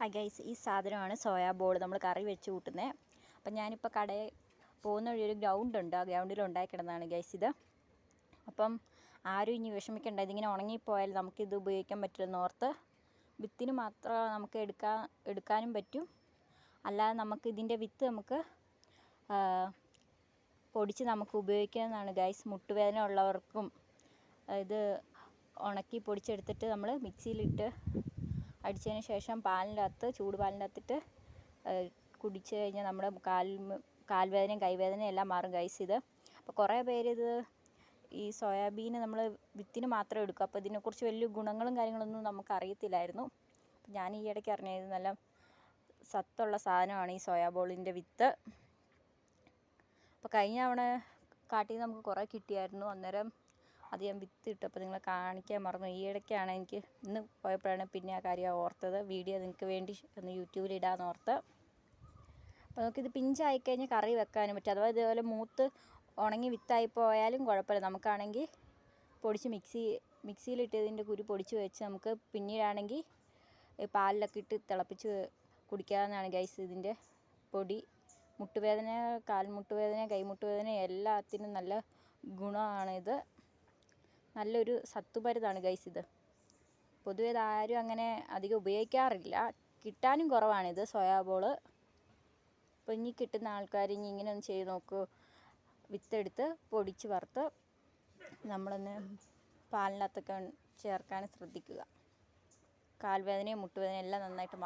ആ ഗൈസ് ഈ സാധനമാണ് സോയാ ബോൾ നമ്മൾ കറി വെച്ച് കൂട്ടുന്നത് അപ്പം ഞാനിപ്പോൾ കടയിൽ പോകുന്ന വഴി ഒരു ഗ്രൗണ്ട് ഉണ്ട്. ആ ഗ്രൗണ്ടിൽ ഉണ്ടായി കിടന്നതാണ് ഗൈസ് ഇത്. അപ്പം ആരും ഇനി വിഷമിക്കേണ്ട. ഇതിങ്ങനെ ഉണങ്ങിപ്പോയാൽ നമുക്കിത് ഉപയോഗിക്കാൻ പറ്റില്ല ഓർത്ത് വിത്തിന് മാത്രം നമുക്ക് എടുക്കാൻ എടുക്കാനും പറ്റും. അല്ലാതെ നമുക്ക് ഇതിന്റെ വിത്ത് നമുക്ക് പൊടിച്ച് നമുക്ക് ഉപയോഗിക്കാവുന്നതാണ് ഗൈസ് മുട്ടുവേദന ഉള്ളവർക്കും ഇത് ഉണക്കി പൊടിച്ചെടുത്തിട്ട് നമ്മൾ മിക്സിയിലിട്ട് അടിച്ചതിന് ശേഷം പാലിന്റെ അകത്ത് ചൂട് പാലിന്റെ അകത്തിട്ട് കുടിച്ച് കഴിഞ്ഞാൽ നമ്മുടെ കാൽ കാൽവേദനയും കൈവേദനയും എല്ലാം മാറും ഗൈസ് ഇത്. അപ്പോൾ കുറേ പേര് ഇത് ഈ സോയാബീൻ നമ്മൾ വിത്തിന് മാത്രം എടുക്കും. അപ്പോൾ ഇതിനെക്കുറിച്ച് വലിയ ഗുണങ്ങളും കാര്യങ്ങളൊന്നും നമുക്ക് അറിയത്തില്ലായിരുന്നു അപ്പോൾ ഞാൻ ഈ ഇടയ്ക്ക് അറിഞ്ഞത് നല്ല സത്തുള്ള സാധനമാണ് ഈ സോയാബോളിന്റെ വിത്ത്. അപ്പോൾ കഴിഞ്ഞ തവണ കാട്ടിൽ നിന്ന് നമുക്ക് കുറേ കിട്ടിയായിരുന്നു. അന്നേരം അത് ഞാൻ വിത്ത് ഇട്ടപ്പോൾ നിങ്ങളെ കാണിക്കാൻ മറന്നു. ഈ ഇടയ്ക്കാണ് എനിക്ക് ഇന്ന് പോയപ്പോഴാണ് പിന്നെ ആ കാര്യം ഓർത്തത്. വീഡിയോ നിങ്ങൾക്ക് വേണ്ടി ഒന്ന് യൂട്യൂബിൽ ഇടാമെന്ന് ഓർത്ത്. അപ്പോൾ നമുക്കിത് പിഞ്ചായി കഴിഞ്ഞാൽ കറി വെക്കാനും പറ്റും. അഥവാ ഇതുപോലെ മൂത്ത് ഉണങ്ങി വിത്തായി പോയാലും കുഴപ്പമില്ല. നമുക്കാണെങ്കിൽ പൊടിച്ച് മിക്സി മിക്സിയിലിട്ടതിന്റെ കുരു പൊടിച്ച് വെച്ച് നമുക്ക് പിന്നീടാണെങ്കിൽ പാലിലൊക്കെ ഇട്ട് തിളപ്പിച്ച് കുടിക്കാവുന്നതാണ് ഗൈസ് ഇതിന്റെ പൊടി. മുട്ടുവേദന കാൽമുട്ടുവേദന കൈമുട്ടുവേദന എല്ലാത്തിനും നല്ല ഗുണമാണിത്. നല്ലൊരു സത്തുമരുന്നാണ് ഗൈസ് ഇത്. പൊതുവെ ഇതാരും അങ്ങനെ അധികം ഉപയോഗിക്കാറില്ല. കിട്ടാനും കുറവാണിത് സോയാബോൾ. അപ്പോൾ ഇനി കിട്ടുന്ന ആൾക്കാർ ഇനി ഇങ്ങനെ ഒന്ന് ചെയ്ത് നോക്കൂ. വിത്തെടുത്ത് പൊടിച്ച് വറുത്ത് നമ്മളൊന്ന് പാലിനകത്തൊക്കെ ചേർക്കാൻ ശ്രദ്ധിക്കുക. കാൽവേദനയും മുട്ടുവേദനയും എല്ലാം നന്നായിട്ട് മാറും